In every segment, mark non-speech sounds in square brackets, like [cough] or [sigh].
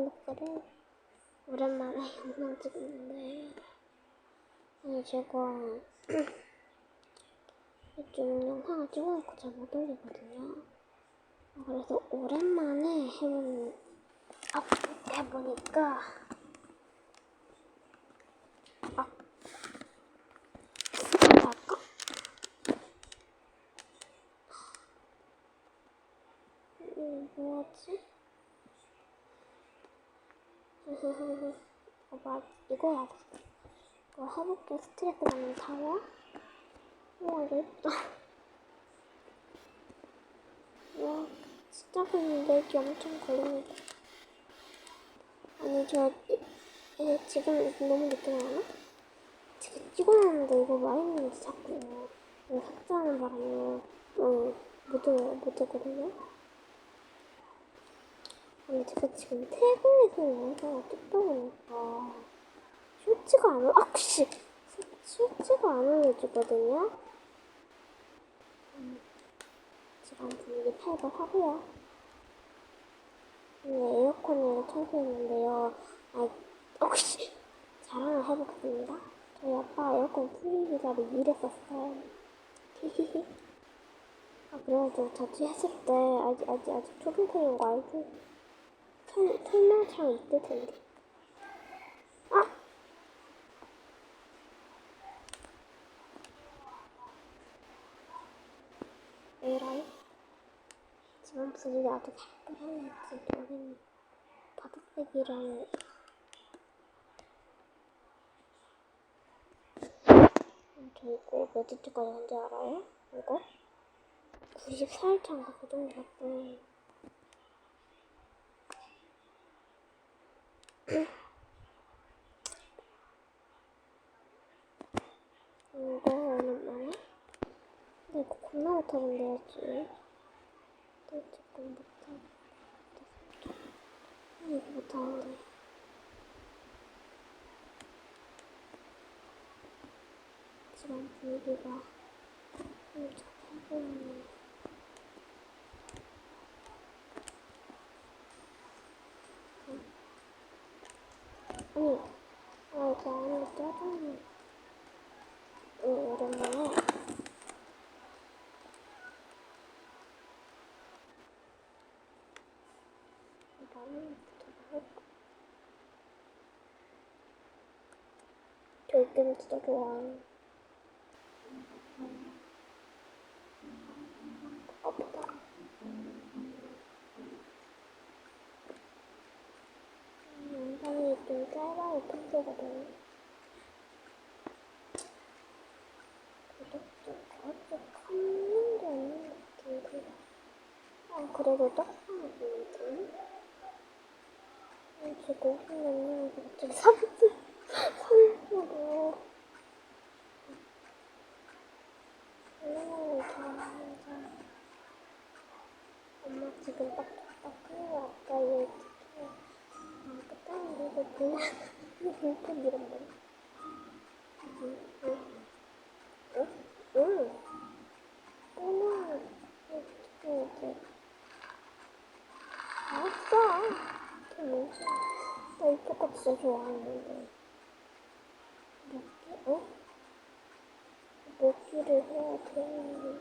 블록들을 오랜만에 영상 찍는데 아니 제가 [clears throat] 좀 영상을 찍어놓고 잘 못 올리거든요. 그래서 오랜만에 해보는 아, 해보니까 아 할까? 음, 뭐하지? 어, 맞, 이거 돼. 이거 해볼게. 스트레스 받는 타워. 우와, 이거 예쁘다. 와, 진짜 근데 렉이 엄청 걸립니다. 아니, 저, 이, 이, 지금 너무 늦게 나오나? 지금 찍어놨는데 이거 와 있는지 자꾸 이거 삭제하는 바람에 어, 못, 못 했거든요. 아니 제가 지금 태국에서 영상을 찍다 보니까 쇼츠가 안, 올- 아, 씨! 쇼츠가 안 올려지거든요? 음, 지금 분위기 파악을 하고요. 네, 에어컨을 청소했는데요. 아, 혹시 자랑을 해보겠습니다. 저희 아빠 에어컨 풀리기 전에 일했었어요. 히히히. [laughs] 아, 그래가지고 자취 했을 때 아직, 아직, 아직 초등생인 거 알고? 설, 설명창 있을 텐데. 아! 에라이? 지금 분위기 아주 깔끔한지 모르겠네. 바닥색이랑 저 이거 몇 위치까지 한지 알아요? 이거? 94일차인가 그 정도 아니 아 이거 안에 짜증나 오, 오랜만에 나는 해 볼까? 저 게임 진짜 좋아해. 아프다. 영상이 좀 짧아요, 평소보다는. 구독자 아직 한 명도 없는 것 같은데. 아, 그래도 떡상이거든. 지금 몇명이 갑자기 3분, 3분으로. 오, 잘한다. 엄마 지금 딱딱딱 끊어. 아까 얘 특히. 아, 그때는 이거 몰라. 이거 불편 이런 거. 응, 응. 응? 응. 끊어. 어떻게 이게. 알았어. 그게 뭐지? 나 이거 진짜 좋아하는데. 몇 개? 어? 몇 개를 해야 돼?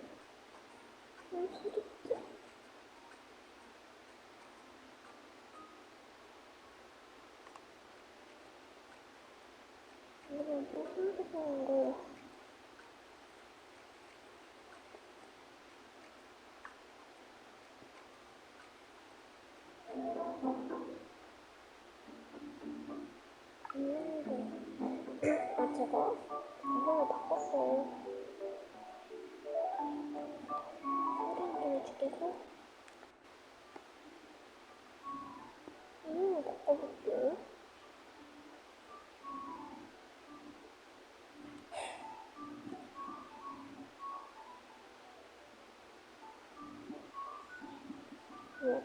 무슨 소리지? 이거 무슨 소리인 거야? 있는데. 방송을 바꿨어요. 소리를 좀 줄이고. 이름을 바꿔볼게요. 어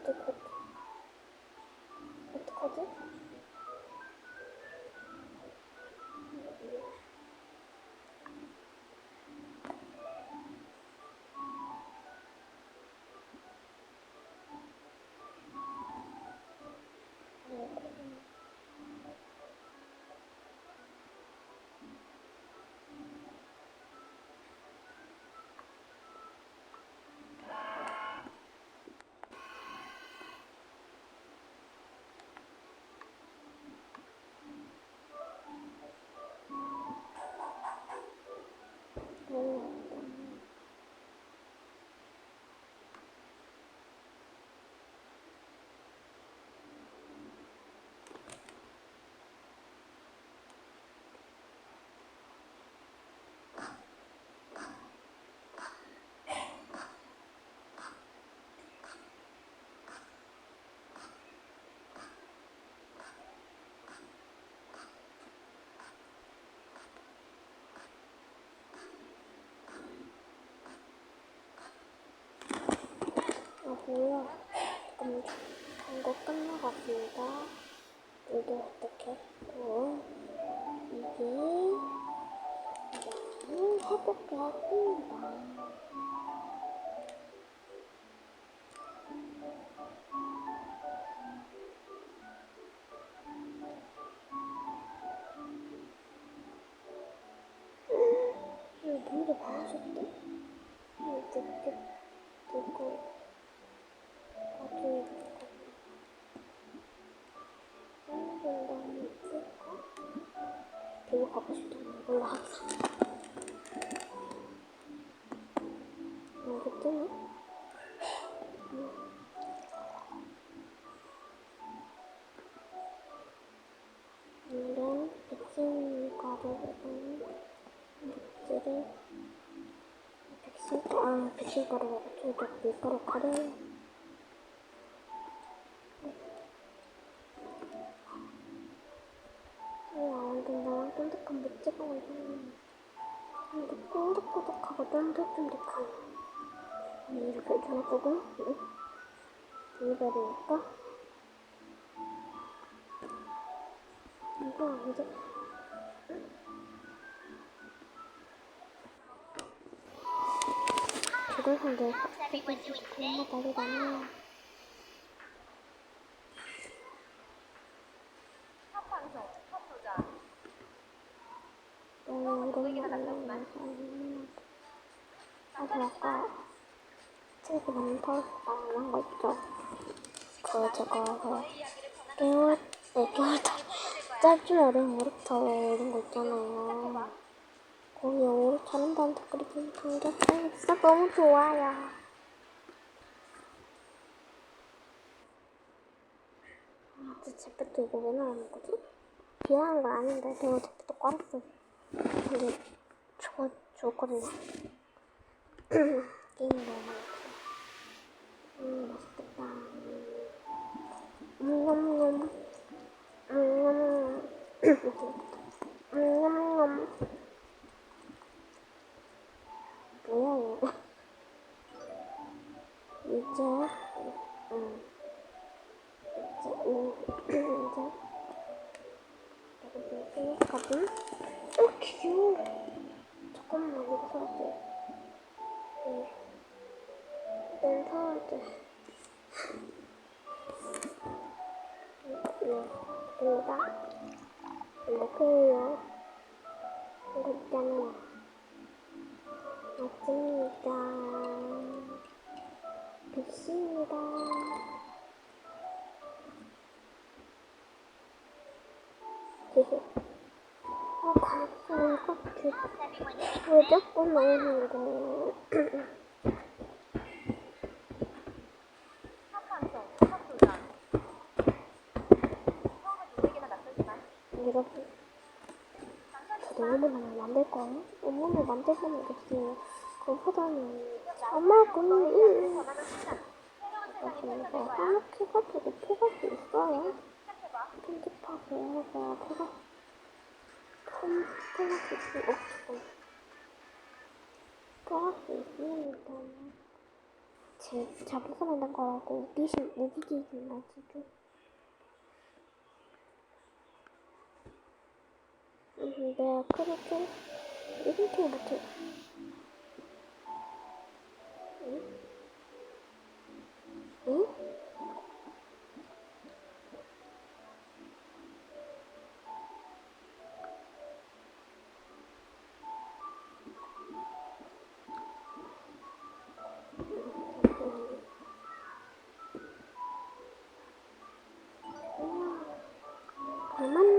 뭐야? 잠깐만, 이거 끝나갔습니다. 이게 어떻게 했고, 이게, 이거는 해볼게 했습니다. 이거 뭔데 많으셨대? 이거 늦게 걸로 하자 이게 뜨네? 응. 오늘은 백신 가루를 맥주를 백신 아 백신 가루가 저기 밀가루 가루 우와 완전 나랑 쫀득한 맥주가 있네 근데 꼬득꼬득하고 쫀득쫀득한 이렇게 전화보고 응? 이거니까? 이거 이제 조동상들 겁나 날이 많네요. 첫 방송, 첫 도전. 너무 이런 거 아, 저 아까 많다고 말한 거 있죠? 그 제가 그 깨울 네 깨울다 짧지만 어려운 오르터 이런 거 있잖아요. 거기 오르 잘한다는 댓글이 좀 담겼어요. 진짜 너무 좋아요. 아, 진짜 제pet도 이거 왜 나오는 거지? 비하는 건 아닌데 내가 제pet도 깔았어. 근데 좋아 좋거든요. [clears throat] 게임 너무 뭐야? 이제 음 이제 음 이제 이렇게 끝났거든. 어 귀여워. 잠깐만 이거 사왔어요. 네. 일단 사와야 돼. 네, 됩니다. 이렇게요. 이거 있잖아요. 맞습니다. 백시입니다. 헤헤. 아, 감사해요. 그, 왜 자꾸 나오는 거 [clears throat] 예요? 첫 방송, 첫 도전. 처음에 누구에게나 낯설지만 여러분, 어머나 만들. 그보다는 엄마는 전하는 순간 새로운 나중에 세상이 이거 펼쳐질 거야. 한옥해가지고 포갈 수 있어요. 편집하고 해서 폰 포갈 수 있어요. 포갈 수 있습니다. 제 자기가 만든 거라고 우기신 우기기 나지죠. 내가 그렇게 이렇게 못 해. 응? 응? 엄마